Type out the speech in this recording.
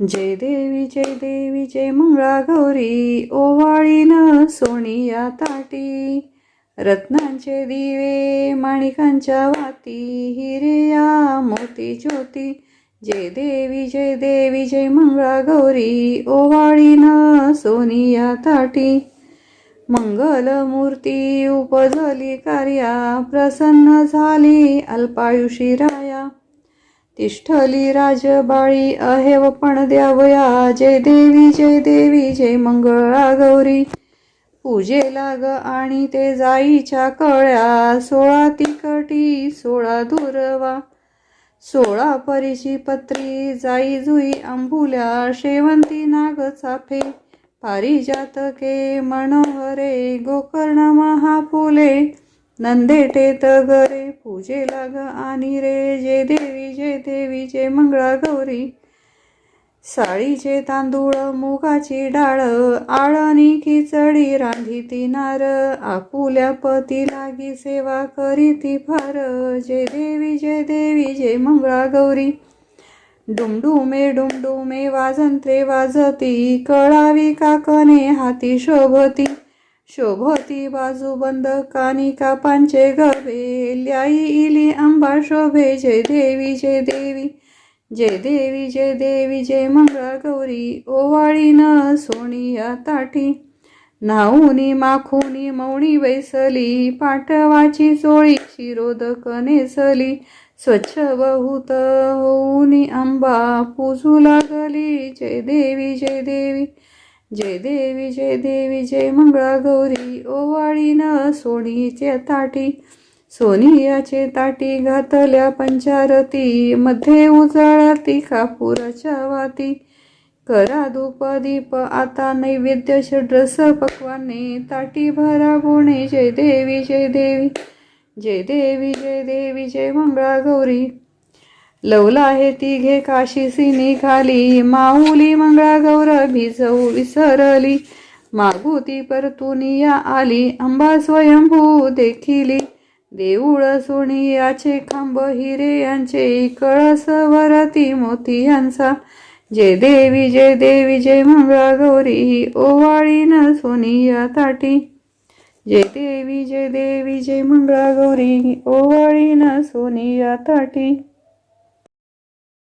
जय देवी जय देवी जय मंगळा गौरी ओवाळीन सोनिया ताटी. रत्नांचे दिवे माणिकांच्या वाती हिरेया मोती ज्योती. जय देवी जय देवी जय मंगळा गौरी ओवाळीन सोनिया ताटी. मंगलमूर्ती उपजली कार्या प्रसन्न झाली अल्पायुषी राया. तिष्ठली राजबाळी अहेव पण द्यावया. जय देवी जय देवी जय मंगळा गौरी. पूजे लाग आणि ते जाईच्या कळ्या. सोळा तिकटी सोळा दुर्वा. सोळा परीची पत्री जाई जुई आंबुल्या. शेवंती नाग चाफे. पारिजातके मनोहरे गोकर्ण महाफुले. नंदेटे तगरे पूजे लाग आणि रे जे देवी जय देवी जे मंगळा गौरी. साळीचे तांदूळ मुगाची डाळ आळणी खिचडी रांधी ती नार. आपुल्या पती लागी सेवा करी ती फार. जय देवी जय देवी जय मंगळा गौरी. डुमडुमे डुमडुमे वाजंत्रे वाजती कळावी काकने हाती शोभती. शोभती बाजू बंद कानी कापांचे गवे. ल्याई इली आंबा शोभे. जय देवी जय देवी. जय देवी जय देवी जय मंगळा गौरी. ओवाळीन सोनिया ताटी. नाऊनी माखुनी मौणी बैसली पाटवाची चोळी शिरोदक नेसली. स्वच्छ बहुत होऊनी आंबा. पूजू लागली. जय देवी जय देवी. जय देवी जय देवी जय मंगळा गौरी ओवाळी न सोनीचे ताटी सोनियाचे ताटी घातल्या पंचारती मध्ये उजळती कापुराच्या वाती. करा धूप दीप आता नैवेद्य षड्रस पक्वाने. ताटी भरा बोणे जय देवी जय देवी. जय देवी जय देवी जय मंगळा गौरी लवला आहे घे काशीसी निघाली माऊली मंगळा गौर भिजवू विसरली. मागुती परतुनिया आली. अंबा स्वयंभू देखिली. देऊळ सोनियाचे खांब हिरे यांचे कळस वरती मोती यांचा. जय देवी जय देवी जय मंगळा गौरी ओवाळीन सोनिया ताटी. जय देवी जय देवी जय मंगळा गौरी ओवाळीन सोनिया ताटी.